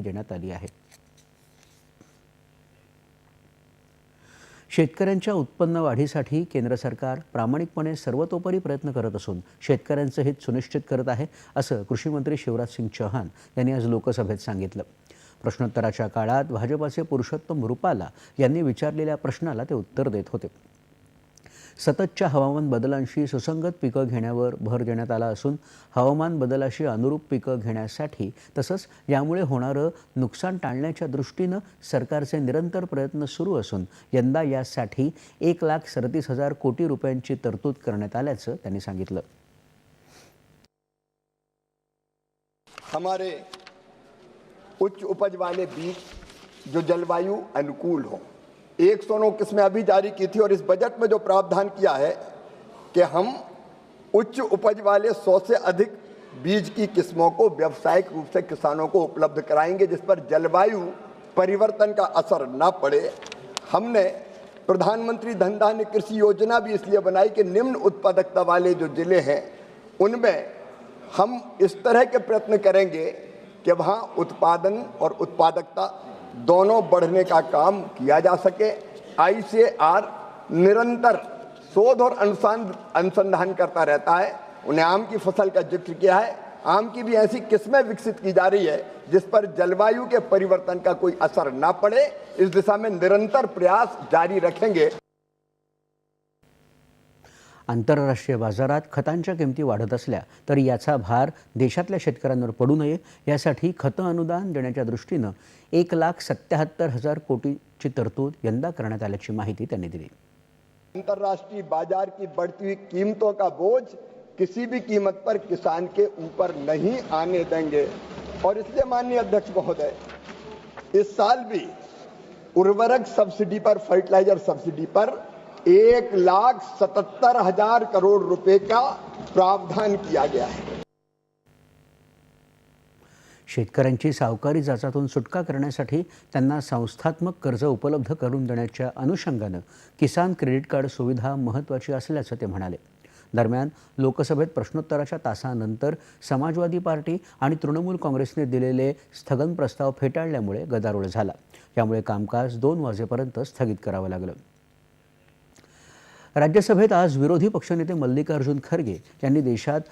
देण्यात आली आहे. शेतकऱ्यांच्या उत्पन्न वाढीसाठी केंद्र सरकार प्रामाणिकपणे सर्वतोपरी प्रयत्न करत असून शेतकऱ्यांचं हित सुनिश्चित करत आहे असं कृषीमंत्री शिवराज सिंग चौहान यांनी आज लोकसभेत सांगितलं. प्रश्नोत्तराच्या काळात भाजपाचे पुरुषोत्तम रुपाला यांनी विचारलेल्या प्रश्नाला ते उत्तर देत होते. सततच्या हवामान बदलांशी सुसंगत पिकं घेण्यावर भर देण्यात आला असून हवामान बदलाशी अनुरूप पिकं घेण्यासाठी तसंच यामुळे होणारं नुकसान टाळण्याच्या दृष्टीनं सरकारचे निरंतर प्रयत्न सुरू असून यंदा यासाठी एक लाख सदतीस हजार कोटी रुपयांची तरतूद करण्यात आल्याचं त्यांनी सांगितलं. हमारे उच्च उपज वाले बीज जो जलवायु अनुकूल हो एक सौ नौ किस्में अभी जारी की थी और इस बजट में जो प्रावधान किया है कि हम उच्च उपज वाले सौ से अधिक बीज की किस्मों को व्यावसायिक रूप से किसानों को उपलब्ध कराएँगे, जिस पर जलवायु परिवर्तन का असर न पड़े। हमने प्रधानमंत्री धन धान्य कृषि योजना भी इसलिए बनाई कि निम्न उत्पादकता वाले जो ज़िले हैं, उनमें हम इस तरह के प्रयत्न करेंगे कि वहाँ उत्पादन और उत्पादकता दोनों बढ़ने का काम किया जा सके। आईसीआर निरंतर शोध और अनुसंध अनुसंधान करता रहता है। उन्हें आम की फ़सल का ज़िक्र किया है। आम की भी ऐसी किस्में विकसित की जा रही है, जिस पर जलवायु के परिवर्तन का कोई असर ना पड़े। इस दिशा में निरंतर प्रयास जारी रखेंगे। आंतरराष्ट्रीय बाजारात खतांच्या किमती वाढत असल्या तरी याचा भार देशातल्या शेतकऱ्यांवर पडू नये. यासाठी खतं अनुदान देण्याच्या दृष्टीनं एक लाख सत्याहत्तर हजार कोटीची तरतूद यंदा करण्यात आल्याची माहिती त्यांनी दिली. अंतर्राष्ट्रीय बाजार की बढ़ती हुई कीमतों का बोझ किसी भी कीमत पर किसान के ऊपर नहीं आने देंगे। और इसलिए माननीय अध्यक्ष महोदय इस साल भी उर्वरक सब्सिडी पर फर्टिलाइजर सब्सिडी पर एक लाख सतहत्तर हजार करोड़ रुपए का प्रावधान किया गया है। शेतकऱ्यांची सावकारी जाचातून सुटका करण्यासाठी त्यांना संस्थात्मक कर्ज उपलब्ध करून देण्याच्या अनुषंगानं किसान क्रेडिट कार्ड सुविधा महत्त्वाची असल्याचं ते म्हणाले. दरम्यान लोकसभेत प्रश्नोत्तराच्या तासानंतर समाजवादी पार्टी आणि तृणमूल काँग्रेसने दिलेले स्थगन प्रस्ताव फेटाळल्यामुळे गदारोळ झाला. यामुळे कामकाज दोन वाजेपर्यंत स्थगित करावं लागलं. राज्यसभेत आज विरोधी पक्षनेते मल्लिकार्जुन खरगे यांनी देशात